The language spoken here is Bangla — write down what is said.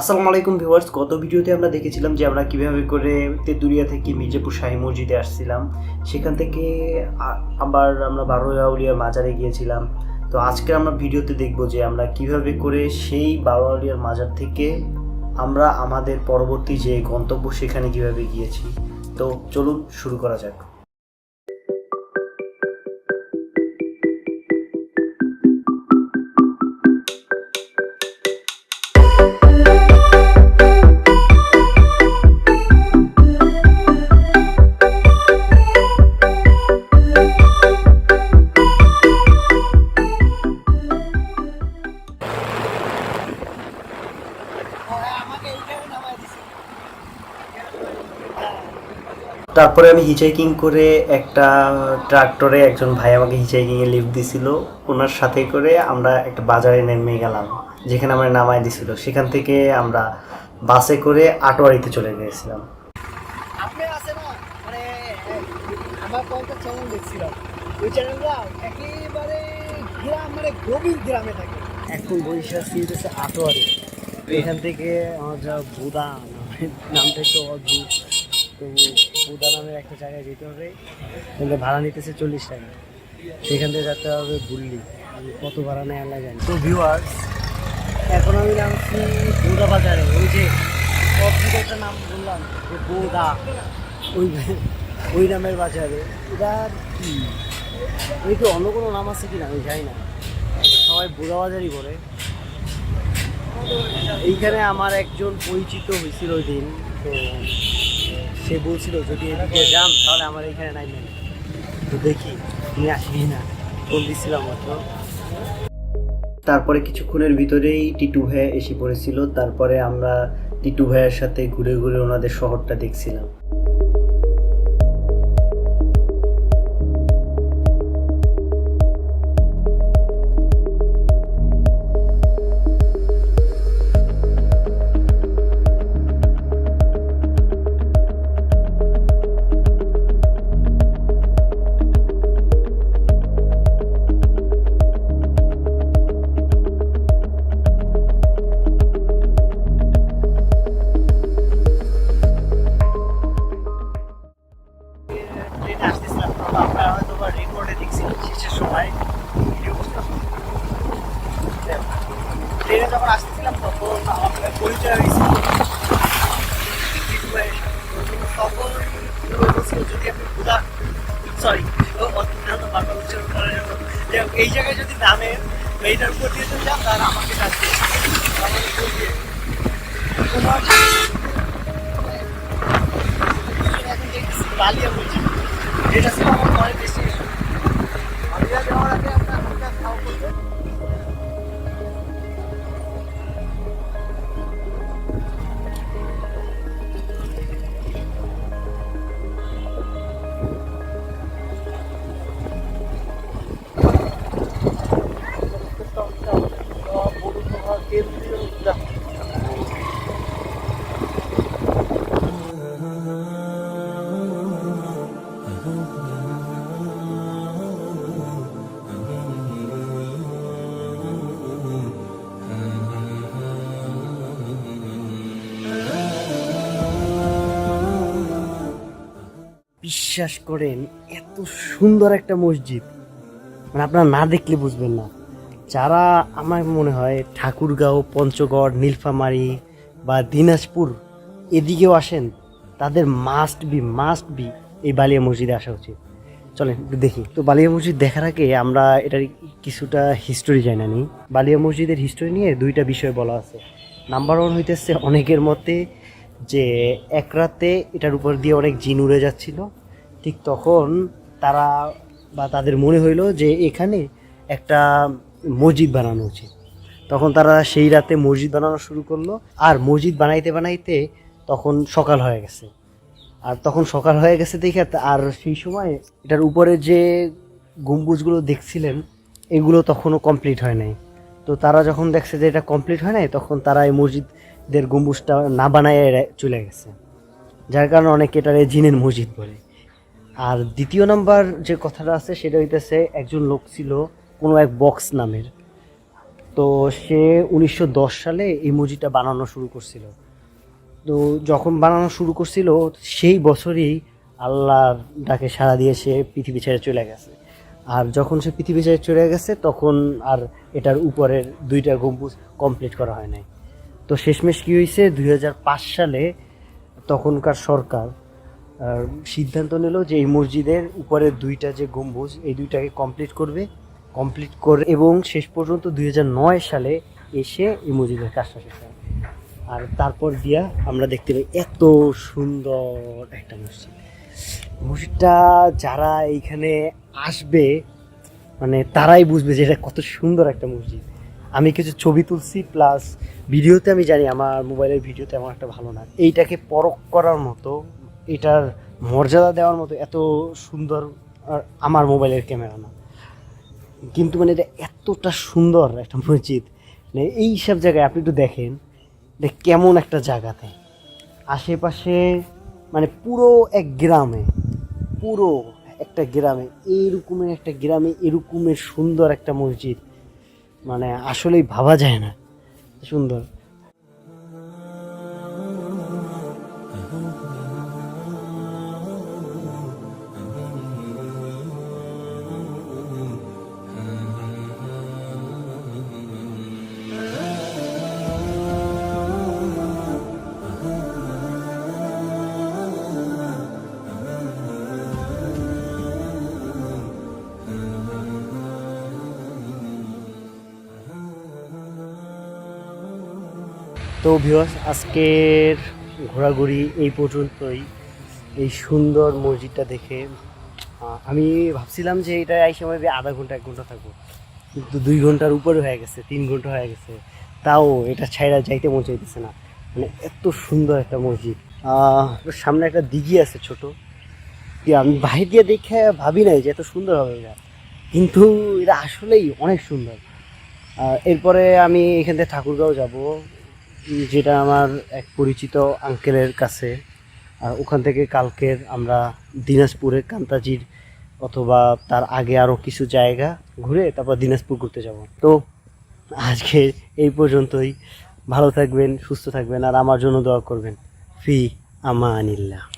আসসালামু আলাইকুম ভিউয়ার্স, গত ভিডিওতে আমরা দেখেছিলাম যে আমরা কীভাবে করে তেঁতুলিয়া থেকে মির্জাপুর শাহী মসজিদে আসছিলাম। সেখান থেকে আবার আমরা বারোয়া উলিয়ার মাজারে গিয়েছিলাম। তো আজকে আমরা ভিডিওতে দেখব যে আমরা কীভাবে করে সেই বারোয়া উলিয়ার মাজার থেকে আমরা আমাদের পরবর্তী যে গন্তব্য সেখানে কীভাবে গিয়েছি। তো চলুন শুরু করা যাক। তারপরে আমি হিচাইকিং করে একটা ট্রাক্টরে একজন ভাই আমাকে হিচাইকিং এ লিফট দিছিল। ওনার সাথে করে আমরা একটা বাজারে নেমে গেলাম, যেখানে আমরা নামায় দিছিল। সেখান থেকে আমরা বাসে করে আটোয়ারিতে চলে গিয়েছিলাম আছে মানে আমার কয়েকটা চ্যানেল দেখছিলাম। ওই চ্যানেলটা একেবারে গ্রাম মানে গভীর গ্রামে থাকে। এখন বরিশাল সিট হচ্ছে আটোয়ারি। এখান থেকে আমার যা বুদা নামটা একটু অদ্ভুত। তো বুদা নামের একটা জায়গায় যেতে হবে। কিন্তু ভাড়া নিতেছে চল্লিশ টাকা। সেখান থেকে যেতে হবে বুল্লি কত ভাড়া নেয় আল্লাহ জানি। তো ভিউয়ার্স এখন আমি নামছি বুদা বাজারে। ওই যে একটা নাম বললাম, যে বোদা। ওই ওই নামের বাজারে। এটা কি? এই তো অন্য কোনো নাম আছে কি না আমি জানি না। সবাই বোদা বাজারই বলে। এইখানে আমার একজন পরিচিত হয়েছিল ওই দিন। তো সে বলছিল, যদি এদিকে যান, তাহলে আমার এখানে নাই। তো দেখি তুমি আসবি না। ফোন দিছিলাম তারপরে কিছুক্ষণের ভিতরেই টিটু ভাইয়া এসে পড়েছিল। তারপরে আমরা টিটু ভাইয়ের সাথে ঘুরে ঘুরে ওনাদের শহরটা দেখছিলাম। এই জায়গায় যদি নামেন এইটার উপর দিয়ে যদি যান তাহলে আমাকে ডাকবে আমাকে বলবে তোমার এখন দেখতেছি বালিয়া বলছি এটা ছিল আমার পরের ডেস্টিনেশন বালিয়া যাওয়ার আগে বিশ্বাস করেন, এত সুন্দর একটা মসজিদ। মানে আপনারা না দেখলে বুঝবেন না। যারা আমার মনে হয় ঠাকুরগাঁও, পঞ্চগড়, নীলফামারী বা দিনাজপুর এদিকেও আসেন, তাদের মাস্ট বি মাস্ট বি এই বালিয়া মসজিদে আসা উচিত। চলেন দেখি। তো বালিয়া মসজিদ দেখার আগে আমরা এটার কিছুটা হিস্টোরি জানি নি বালিয়া মসজিদের হিস্টোরি নিয়ে দুইটা বিষয় বলা আছে। নাম্বার ওয়ান হইতেছে অনেকের মতে যে এক রাতে এটার উপর দিয়ে অনেক জিন উড়ে যাচ্ছিল। ঠিক তখন তারা বা তাদের মনে হইল যে এখানে একটা মসজিদ বানানো উচিত। তখন তারা সেই রাতে মসজিদ বানানো শুরু করল। আর মসজিদ বানাইতে বানাইতে তখন সকাল হয়ে গেছে। আর তখন সকাল হয়ে গেছে দেখে আর সেই সময় এটার উপরে যে গম্বুজগুলো দেখছিলেন, এগুলো তখনও কমপ্লিট হয় নাই। তো তারা যখন দেখছে যে এটা কমপ্লিট হয় নাই, তখন তারা এই মসজিদের গম্বুজটা না বানায় চলে গেছে। যার কারণে অনেকে এটারে জিনের মসজিদ বলে। আর দ্বিতীয় নাম্বার যে কথাটা আছে, সেটা হইতেছে একজন লোক ছিল কোনো এক বক্স নামের। তো সে উনিশশো দশ সালে এই মসজিদটা বানানো শুরু করছিল। তো যখন বানানো শুরু করছিল, সেই বছরই আল্লাহর ডাকে সাড়া দিয়ে সে পৃথিবী ছেড়ে চলে গেছে। আর যখন সে পৃথিবী ছেড়ে চলে গেছে, তখন আর এটার উপরের দুইটা গম্বুজ কমপ্লিট করা হয় নাই। তো শেষমেশ কী হয়েছে দু হাজার পাঁচ সালে তখনকার সরকার সিদ্ধান্ত নিল যে এই মসজিদের উপরের দুইটা যে গম্বুজ, এই দুইটাকে কমপ্লিট করবে। কমপ্লিট করে এবং শেষ পর্যন্ত দু হাজার নয় সালে এসে এই মসজিদের কাজটা শেষ হয়। আর তারপর দিয়া আমরা দেখতে পাই এত সুন্দর একটা মসজিদ। মসজিদটা যারা এইখানে আসবে মানে তারাই বুঝবে যে এটা কত সুন্দর একটা মসজিদ। আমি কিছু ছবি তুলছি প্লাস ভিডিওতে আমি জানি আমার মোবাইলের ভিডিওতে আমার একটা ভালো না। এইটাকে পরখ করার মতো এটার মর্যাদা দেওয়ার মতো এত সুন্দর আমার মোবাইলের ক্যামেরা না। কিন্তু মানে এটা এতটা সুন্দর একটা মসজিদ। মানে এই সব জায়গায় আপনি একটু দেখেন কেমন একটা জায়গাতে। আশেপাশে মানে পুরো এক গ্রামে, পুরো একটা গ্রামে, এইরকমের একটা গ্রামে এরকমের সুন্দর একটা মসজিদ। মানে আসলেই ভাবা যায় না। সুন্দর। তো ভিউয়ার্স, আজকের ঘোরাঘুরি এই পর্যন্তই। এই সুন্দর মসজিদটা দেখে আমি ভাবছিলাম যে এটা এই সময় আধা ঘণ্টা, এক ঘণ্টা থাকব। কিন্তু দুই ঘণ্টার উপরে হয়ে গেছে, তিন ঘণ্টা হয়ে গেছে। তাও এটা ছাইরা যাইতে মন চাইতেছে না। মানে এত সুন্দর একটা মসজিদ। সামনে একটা দিঘি আছে ছোট। আমি বাহির দিয়ে দেখে ভাবি নাই যে এত সুন্দর হবে এটা। কিন্তু এটা আসলেই অনেক সুন্দর। এরপরে আমি এখান থেকে ঠাকুরগাঁও যাব। যেটা আমার এক পরিচিত আঙ্কেলের কাছে, আর ওখান থেকে কালকের আমরা দিনাজপুরে কান্তাজির অথবা তার আগে আরও কিছু জায়গা ঘুরে তারপর দিনাজপুর ঘুরতে যাব। তো আজকে এই পর্যন্তই। ভালো থাকবেন, সুস্থ থাকবেন, আর আমার জন্য দোয়া করবেন। ফি আমা আমানিল্লাহ।